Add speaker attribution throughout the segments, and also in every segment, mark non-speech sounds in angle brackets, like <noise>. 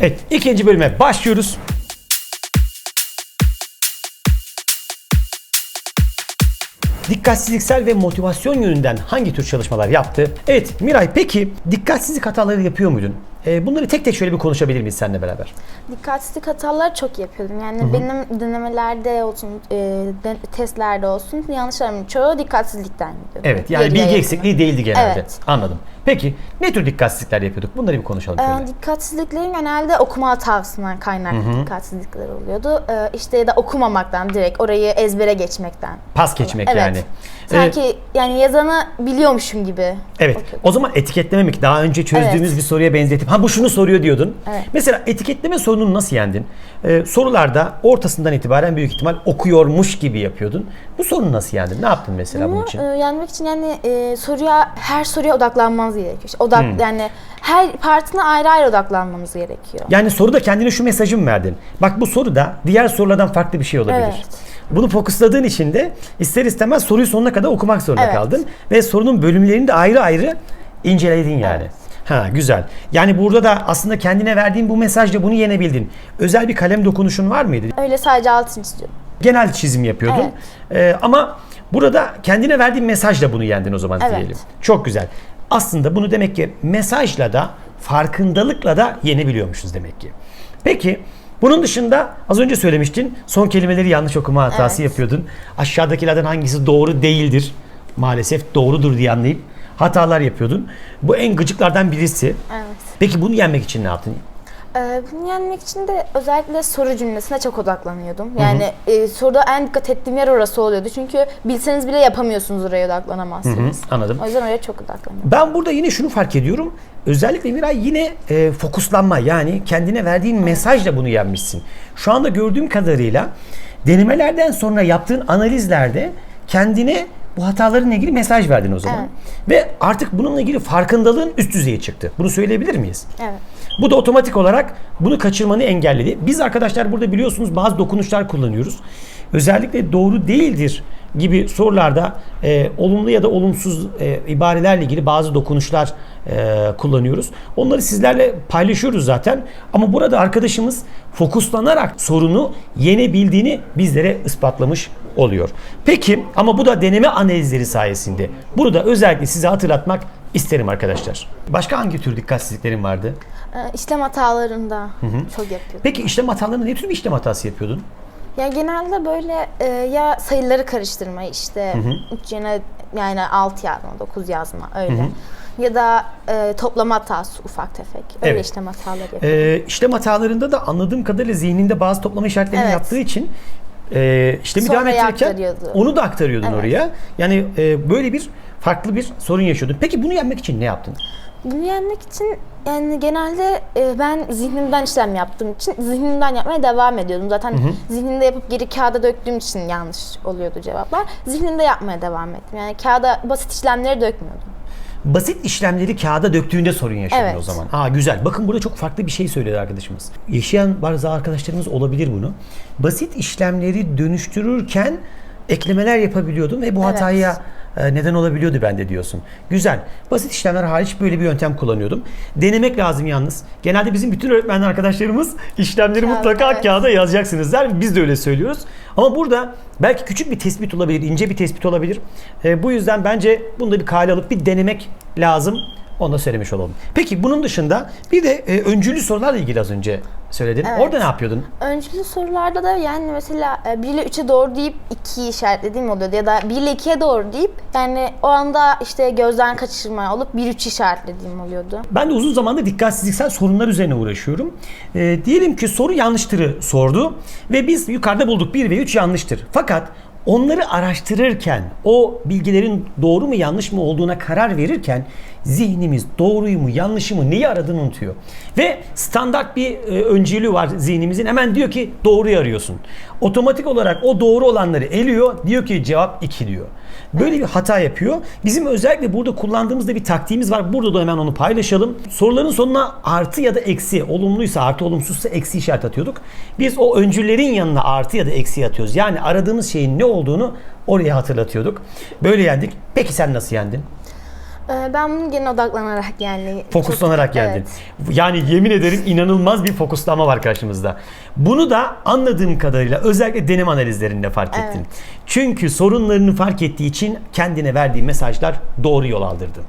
Speaker 1: Evet, ikinci bölüme başlıyoruz. Dikkatsizliksel ve motivasyon yönünden hangi tür çalışmalar yaptı? Evet Miray peki dikkatsizlik hataları yapıyor muydun? Ee, bunları tek tek şöyle bir konuşabilir miyiz seninle beraber?
Speaker 2: Dikkatsizlik hatalar çok yapıyordum. Yani benim denemelerde olsun, e, de- testlerde olsun yanlışlarımın çoğu dikkatsizlikten gidiyordu.
Speaker 1: Evet yani
Speaker 2: Geriye
Speaker 1: bilgi
Speaker 2: yakın.
Speaker 1: eksikliği değildi genelde.
Speaker 2: Evet.
Speaker 1: Anladım. Peki ne tür dikkatsizlikler yapıyorduk? Bunları bir konuşalım şöyle.
Speaker 2: Ee, dikkatsizliklerin genelde okuma hatasından kaynaklı dikkatsizlikler oluyordu. Ee, işte ya da okumamaktan direkt orayı ezbere geçmekten.
Speaker 1: Pas geçmek
Speaker 2: Evet.
Speaker 1: yani.
Speaker 2: Sanki yani yazanı biliyormuşum gibi.
Speaker 1: Evet. O zaman etiketlememek daha önce çözdüğümüz
Speaker 2: Evet.
Speaker 1: bir soruya benzetip ha bu şunu soruyor diyordun.
Speaker 2: Evet.
Speaker 1: Mesela etiketleme sorununu nasıl yendin? Ee, sorularda ortasından itibaren büyük ihtimal okuyormuş gibi yapıyordun. Bu sorunu nasıl yendin? Ne yaptın mesela bunun
Speaker 2: Bunu
Speaker 1: için?
Speaker 2: e, yenmek için yani e, soruya her soruya odaklanmanız gerekiyor. İşte Odak
Speaker 1: Hmm.
Speaker 2: yani her partına ayrı ayrı odaklanmanız gerekiyor.
Speaker 1: Yani soruda kendine şu mesajı mı verdin? Bak bu soruda diğer sorulardan farklı bir şey olabilir.
Speaker 2: Evet.
Speaker 1: Bunu fokusladığın için de ister istemez soruyu sonuna kadar okumak zorunda
Speaker 2: Evet.
Speaker 1: kaldın. Ve sorunun bölümlerini de ayrı ayrı inceledin yani.
Speaker 2: Evet.
Speaker 1: Ha güzel. Yani burada da aslında kendine verdiğin bu mesajla bunu yenebildin. Özel bir kalem dokunuşun var mıydı?
Speaker 2: Öyle sadece altın çiziyorum.
Speaker 1: Genel çizim yapıyordun. Ee, ama burada kendine verdiğin mesajla bunu yendin o zaman
Speaker 2: Evet.
Speaker 1: diyelim. Çok güzel. Aslında bunu demek ki mesajla da farkındalıkla da yenebiliyormuşuz demek ki. Peki bunun dışında az önce söylemiştin son kelimeleri yanlış okuma hatası
Speaker 2: Evet.
Speaker 1: yapıyordun. Aşağıdakilerden hangisi doğru değildir? Maalesef doğrudur diye anlayıp hatalar yapıyordun. Bu en gıcıklardan birisi.
Speaker 2: Evet.
Speaker 1: Peki bunu yenmek için ne yaptın?
Speaker 2: Ee, bunu yenmek için de özellikle soru cümlesine çok odaklanıyordum. Yani e, soruda en dikkat ettiğim yer orası oluyordu. Çünkü bilseniz bile yapamıyorsunuz oraya odaklanamazsınız.
Speaker 1: Anladım.
Speaker 2: O yüzden oraya çok odaklanıyorum.
Speaker 1: Ben burada yine şunu fark ediyorum. Özellikle Miray yine e, fokuslanma yani kendine verdiğin mesajla bunu yenmişsin. Şu anda gördüğüm kadarıyla denemelerden sonra yaptığın analizlerde kendine bu hatalarla ilgili mesaj verdin o zaman.
Speaker 2: Evet.
Speaker 1: Ve artık bununla ilgili farkındalığın üst düzeye çıktı. Bunu söyleyebilir miyiz?
Speaker 2: Evet.
Speaker 1: Bu da otomatik olarak bunu kaçırmanı engelledi. Biz arkadaşlar burada biliyorsunuz bazı dokunuşlar kullanıyoruz. Özellikle doğru değildir gibi sorularda e, olumlu ya da olumsuz e, ibarelerle ilgili bazı dokunuşlar e, kullanıyoruz. Onları sizlerle paylaşıyoruz zaten. Ama burada arkadaşımız fokuslanarak sorunu yenebildiğini bizlere ispatlamış oluyor. Peki ama bu da deneme analizleri sayesinde. Bunu da özellikle size hatırlatmak isterim arkadaşlar. Başka hangi tür dikkatsizliklerin vardı?
Speaker 2: Ee, işlem hatalarında çok yapıyordum.
Speaker 1: Peki işlem hatalarında ne tür bir işlem hatası yapıyordun?
Speaker 2: Ya genelde böyle e, ya sayıları karıştırma işte 3 yerine yani 6 yazma, 9 yazma öyle. Ya da e, toplama hatası ufak tefek. Öyle
Speaker 1: Evet.
Speaker 2: işlem hataları yapıyorum.
Speaker 1: Ee, işlem hatalarında da anladığım kadarıyla zihninde bazı toplama işaretlerini
Speaker 2: Evet.
Speaker 1: yaptığı için e, işlemi
Speaker 2: Sonraya
Speaker 1: devam ettirirken onu da aktarıyordun
Speaker 2: Evet.
Speaker 1: oraya. Yani e, böyle bir farklı bir sorun yaşıyordun. Peki bunu yenmek için ne yaptın?
Speaker 2: Bunu yenmek için yani genelde e, ben zihnimden işlem yaptığım için zihnimden yapmaya devam ediyordum. Zaten zihnimde yapıp geri kağıda döktüğüm için yanlış oluyordu cevaplar. Zihnimde yapmaya devam ettim. Yani kağıda basit işlemleri dökmüyordum.
Speaker 1: Basit işlemleri kağıda döktüğünde sorun yaşadın
Speaker 2: Evet.
Speaker 1: o zaman. Aa güzel. Bakın burada çok farklı bir şey söyledi arkadaşımız. Yaşayan bazı arkadaşlarımız olabilir bunu. Basit işlemleri dönüştürürken eklemeler yapabiliyordum ve bu
Speaker 2: Evet.
Speaker 1: hataya neden olabiliyordu bende diyorsun. Güzel. Basit işlemler hariç böyle bir yöntem kullanıyordum. Denemek lazım yalnız. Genelde bizim bütün öğretmen arkadaşlarımız işlemleri
Speaker 2: Kağıt,
Speaker 1: mutlaka
Speaker 2: evet.
Speaker 1: kağıda yazacaksınız der. Biz de öyle söylüyoruz. Ama burada belki küçük bir tespit olabilir, ince bir tespit olabilir. E, bu yüzden bence bunu da bir kale alıp bir denemek lazım. Onu da söylemiş olalım. Peki bunun dışında bir de e, öncülü sorularla ilgili az önce söyledin.
Speaker 2: Evet.
Speaker 1: Orada ne yapıyordun?
Speaker 2: Öncülü sorularda da yani mesela e, 1 ile 3'e doğru deyip 2'yi işaretlediğim oluyordu. Ya da 1 ile 2'ye doğru deyip yani o anda işte gözden kaçırma olup 1-3 işaretlediğim oluyordu.
Speaker 1: Ben de uzun zamandır dikkatsizliksel sorunlar üzerine uğraşıyorum. E, diyelim ki soru yanlıştırı sordu ve biz yukarıda bulduk 1 ve 3 yanlıştır. Fakat onları araştırırken o bilgilerin doğru mu yanlış mı olduğuna karar verirken zihnimiz doğruyu mu yanlışı mı neyi aradığını unutuyor. Ve standart bir e, önceliği var zihnimizin hemen diyor ki doğruyu arıyorsun. Otomatik olarak o doğru olanları eliyor diyor ki cevap 2 diyor. Böyle bir hata yapıyor. Bizim özellikle burada kullandığımız da bir taktiğimiz var. Burada da hemen onu paylaşalım. Soruların sonuna artı ya da eksi, olumluysa artı, olumsuzsa eksi işaret atıyorduk. Biz o öncüllerin yanına artı ya da eksi atıyoruz. Yani aradığımız şeyin ne olduğunu oraya hatırlatıyorduk. Böyle yendik. Peki sen nasıl yendin?
Speaker 2: Ee, ben bunu gene odaklanarak yani.
Speaker 1: Fokuslanarak
Speaker 2: çok-
Speaker 1: geldin.
Speaker 2: Evet.
Speaker 1: Yani yemin ederim inanılmaz bir fokuslama var karşımızda. Bunu da anladığım kadarıyla özellikle deneme analizlerinde fark ettin.
Speaker 2: Evet.
Speaker 1: Çünkü sorunlarını fark ettiği için kendine verdiği mesajlar doğru yol aldırdı.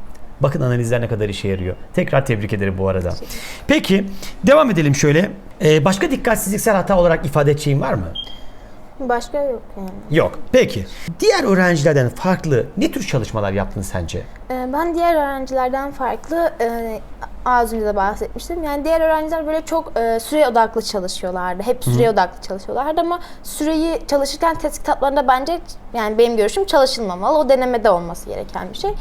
Speaker 1: Bakın analizler ne kadar işe yarıyor. Tekrar tebrik ederim bu arada. Peki devam edelim şöyle. Ee, başka dikkatsizliksel hata olarak ifade edeceğin var mı?
Speaker 2: Başka yok yani.
Speaker 1: Yok. Peki. Diğer öğrencilerden farklı ne tür çalışmalar yaptın sence?
Speaker 2: Ee, Ben diğer öğrencilerden farklı e, az önce de bahsetmiştim. Yani diğer öğrenciler böyle çok e, süre odaklı çalışıyorlardı. Hep süre odaklı çalışıyorlardı ama süreyi çalışırken test kitaplarında bence yani benim görüşüm çalışılmamalı. O denemede olması gereken bir şey.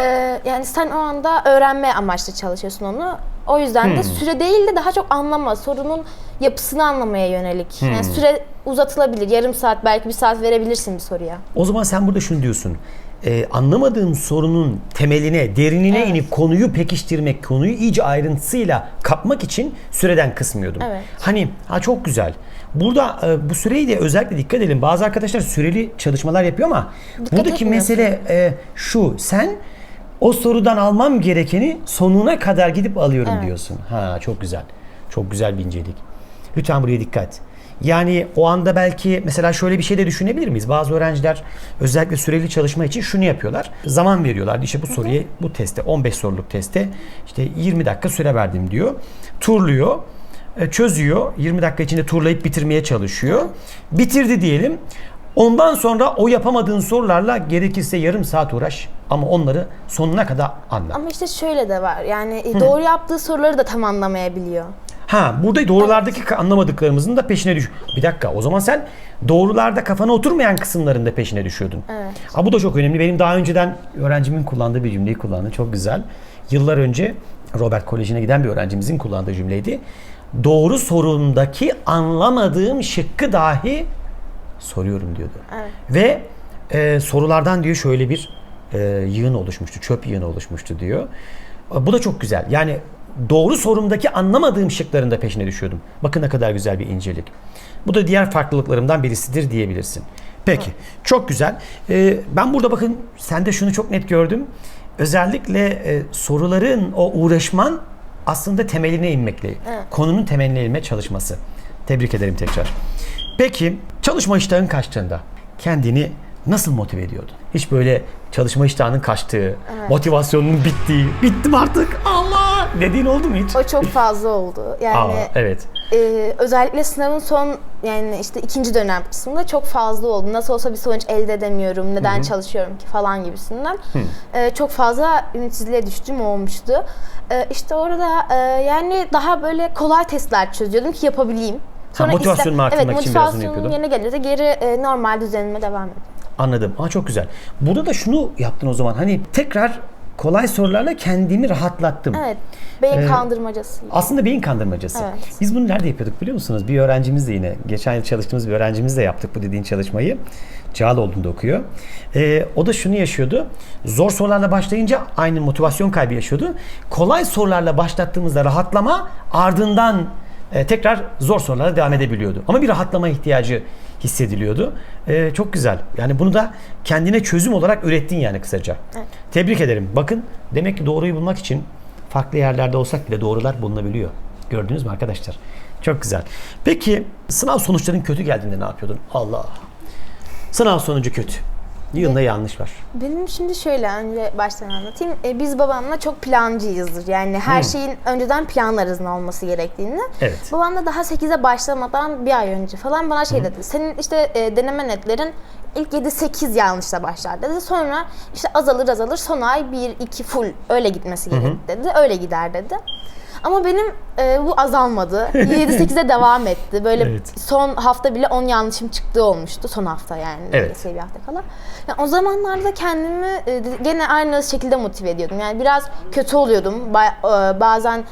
Speaker 2: Ee, yani sen o anda öğrenme amaçlı çalışıyorsun onu. O yüzden de süre değil de daha çok anlama, sorunun yapısını anlamaya yönelik. Yani süre uzatılabilir. Yarım saat belki bir saat verebilirsin bir soruya.
Speaker 1: O zaman sen burada şunu diyorsun. Ee, anlamadığım sorunun temeline, derinine
Speaker 2: Evet.
Speaker 1: inip konuyu pekiştirmek, konuyu iyice ayrıntısıyla kapmak için süreden kısmıyordum.
Speaker 2: Evet.
Speaker 1: Hani ha çok güzel. Burada e, bu süreyi de özellikle dikkat edelim. Bazı arkadaşlar süreli çalışmalar yapıyor ama buradaki mesele e, şu. Sen o sorudan almam gerekeni sonuna kadar gidip alıyorum
Speaker 2: Evet.
Speaker 1: diyorsun. Ha çok güzel. Çok güzel bir incelik. Lütfen buraya dikkat. Yani o anda belki mesela şöyle bir şey de düşünebilir miyiz? Bazı öğrenciler özellikle süreli çalışma için şunu yapıyorlar. Zaman veriyorlar. İşte bu soruya, bu teste, 15 soruluk teste işte 20 dakika süre verdim diyor. Turluyor, e, çözüyor. 20 dakika içinde turlayıp bitirmeye çalışıyor. Bitirdi diyelim. Ondan sonra o yapamadığın sorularla gerekirse yarım saat uğraş ama onları sonuna kadar anla.
Speaker 2: Ama işte şöyle de var. Yani e, doğru yaptığı soruları da tam anlamayabiliyor.
Speaker 1: Ha burada doğrulardaki anlamadıklarımızın da peşine düş. Bir dakika o zaman sen doğrularda kafana oturmayan kısımların da peşine düşüyordun.
Speaker 2: Evet.
Speaker 1: Ha bu da çok önemli. Benim daha önceden öğrencimin kullandığı bir cümleyi kullandı. Çok güzel. Yıllar önce Robert Koleji'ne giden bir öğrencimizin kullandığı cümleydi. Doğru sorundaki anlamadığım şıkkı dahi soruyorum diyordu.
Speaker 2: Evet.
Speaker 1: Ve e, sorulardan diyor şöyle bir e, yığın oluşmuştu, çöp yığını oluşmuştu diyor. E, Bu da çok güzel. Yani doğru sorumdaki anlamadığım şıkların da peşine düşüyordum. Bakın ne kadar güzel bir incelik. Bu da diğer farklılıklarımdan birisidir diyebilirsin. Peki, çok güzel. E, ben burada bakın sende şunu çok net gördüm. Özellikle e, soruların o uğraşman aslında temeline inmekle, konunun temeline inme çalışması. Tebrik ederim tekrar. Peki çalışma iştahın kaçtığında kendini nasıl motive ediyordun? Hiç böyle çalışma iştahının kaçtığı, motivasyonunun bittiği, bittim artık Allah dediğin oldu mu hiç?
Speaker 2: O çok fazla oldu. Yani
Speaker 1: Aa, evet.
Speaker 2: e, özellikle sınavın son yani işte ikinci dönem kısmında çok fazla oldu. Nasıl olsa bir sonuç elde edemiyorum, neden çalışıyorum ki falan gibisinden. E, çok fazla ümitsizliğe düştüğüm olmuştu. E, işte orada e, yani daha böyle kolay testler çözüyordum ki yapabileyim.
Speaker 1: Motivasyonumu
Speaker 2: iste-
Speaker 1: arttırmak
Speaker 2: evet,
Speaker 1: için biraz
Speaker 2: motivasyonum
Speaker 1: yapıyordun.
Speaker 2: yerine gelince geri e, normal düzenime devam ediyorum.
Speaker 1: Anladım. Aa, çok güzel. Burada da şunu yaptın o zaman. Hani tekrar kolay sorularla kendimi rahatlattım.
Speaker 2: Evet, beyin
Speaker 1: Ee,
Speaker 2: kandırmacası.
Speaker 1: Aslında beyin kandırmacası.
Speaker 2: Evet.
Speaker 1: Biz bunu nerede yapıyorduk biliyor musunuz? Bir öğrencimiz de yine, geçen yıl çalıştığımız bir öğrencimiz de yaptık bu dediğin çalışmayı. Cağaloğlu'nda okuyor. Ee, o da şunu yaşıyordu. Zor sorularla başlayınca aynı motivasyon kaybı yaşıyordu. Kolay sorularla başlattığımızda rahatlama ardından e, tekrar zor sorulara devam edebiliyordu. Ama bir rahatlama ihtiyacı hissediliyordu. Ee, çok güzel. Yani bunu da kendine çözüm olarak ürettin yani kısaca. Tebrik ederim. Bakın demek ki doğruyu bulmak için farklı yerlerde olsak bile doğrular bulunabiliyor. Gördünüz mü arkadaşlar? Çok güzel. Peki sınav sonuçların kötü geldiğinde ne yapıyordun? Allah. Sınav sonucu kötü. Yılında yanlış var.
Speaker 2: Benim şimdi şöyle önce baştan anlatayım. E, biz babamla çok plancıyızdır. Yani her şeyin önceden planlarız ne olması gerektiğini.
Speaker 1: Evet.
Speaker 2: Babam da daha 8'e başlamadan bir ay önce falan bana şey dedi. Senin işte e, deneme netlerin ilk 7-8 yanlışla başlar dedi. Sonra işte azalır azalır son ay 1-2 full öyle gitmesi gerek dedi. Öyle gider dedi. Ama benim e, bu azalmadı. <laughs> 7-8'e devam etti. Böyle
Speaker 1: Evet.
Speaker 2: son hafta bile 10 yanlışım çıktığı olmuştu. Son hafta yani.
Speaker 1: Evet.
Speaker 2: neredeyse bir hafta kala. Yani o zamanlarda kendimi e, gene aynı şekilde motive ediyordum. Yani biraz kötü oluyordum. Ba- e, bazen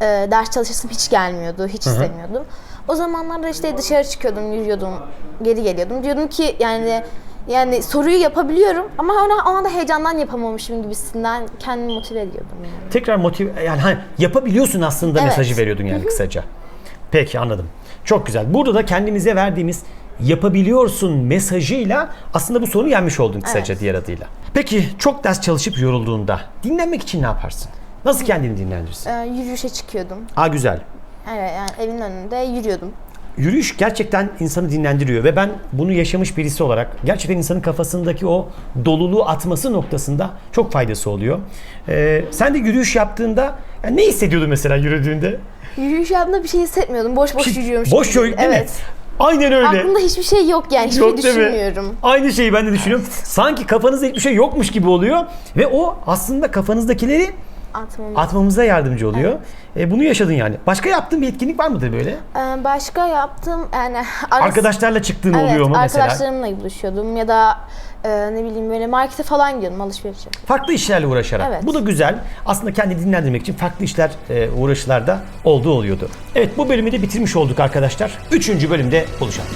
Speaker 2: e, ders çalışasım hiç gelmiyordu. Hiç istemiyordum. O zamanlarda işte dışarı çıkıyordum, yürüyordum, geri geliyordum. Diyordum ki yani yani soruyu yapabiliyorum ama ona, o anda heyecandan yapamamışım gibisinden kendimi motive ediyordum yani.
Speaker 1: Tekrar motive yani hani yapabiliyorsun aslında
Speaker 2: Evet.
Speaker 1: mesajı veriyordun yani kısaca. Peki anladım. Çok güzel. Burada da kendimize verdiğimiz yapabiliyorsun mesajıyla aslında bu sorunu yenmiş oldun kısaca
Speaker 2: Evet.
Speaker 1: diğer adıyla. Peki çok ders çalışıp yorulduğunda dinlenmek için ne yaparsın? Nasıl kendini dinlendirirsin?
Speaker 2: Ee, yürüyüşe çıkıyordum.
Speaker 1: Aa güzel.
Speaker 2: Evet yani evin önünde yürüyordum.
Speaker 1: Yürüyüş gerçekten insanı dinlendiriyor ve ben bunu yaşamış birisi olarak gerçekten insanın kafasındaki o doluluğu atması noktasında çok faydası oluyor. Ee, sen de yürüyüş yaptığında yani ne hissediyordun mesela yürüdüğünde?
Speaker 2: Yürüyüş yaptığımda bir şey hissetmiyordum. Boş boş yürüyormuş
Speaker 1: Boş
Speaker 2: gibi.
Speaker 1: yürü değil
Speaker 2: Evet.
Speaker 1: mi? Aynen öyle.
Speaker 2: Aklımda hiçbir şey yok yani. Hiçbir
Speaker 1: Yok
Speaker 2: şey
Speaker 1: değil mi?
Speaker 2: düşünmüyorum.
Speaker 1: Aynı şeyi ben de düşünüyorum. Sanki kafanızda hiçbir şey yokmuş gibi oluyor ve o aslında kafanızdakileri
Speaker 2: Atmam.
Speaker 1: atmamıza yardımcı oluyor. E, bunu yaşadın yani. Başka yaptığın bir etkinlik var mıdır böyle?
Speaker 2: Ee, başka yaptım yani <laughs> arası-
Speaker 1: Arkadaşlarla çıktığın
Speaker 2: evet,
Speaker 1: oluyor mu mesela?
Speaker 2: arkadaşlarımla buluşuyordum ya da e, ne bileyim böyle markete falan gidiyordum alışveriş yapıyordum.
Speaker 1: Farklı işlerle uğraşarak.
Speaker 2: Evet.
Speaker 1: Bu da güzel. Aslında kendini dinlendirmek için farklı işler e, uğraşılarda olduğu oluyordu. Evet bu bölümü de bitirmiş olduk arkadaşlar. Üçüncü bölümde buluşalım.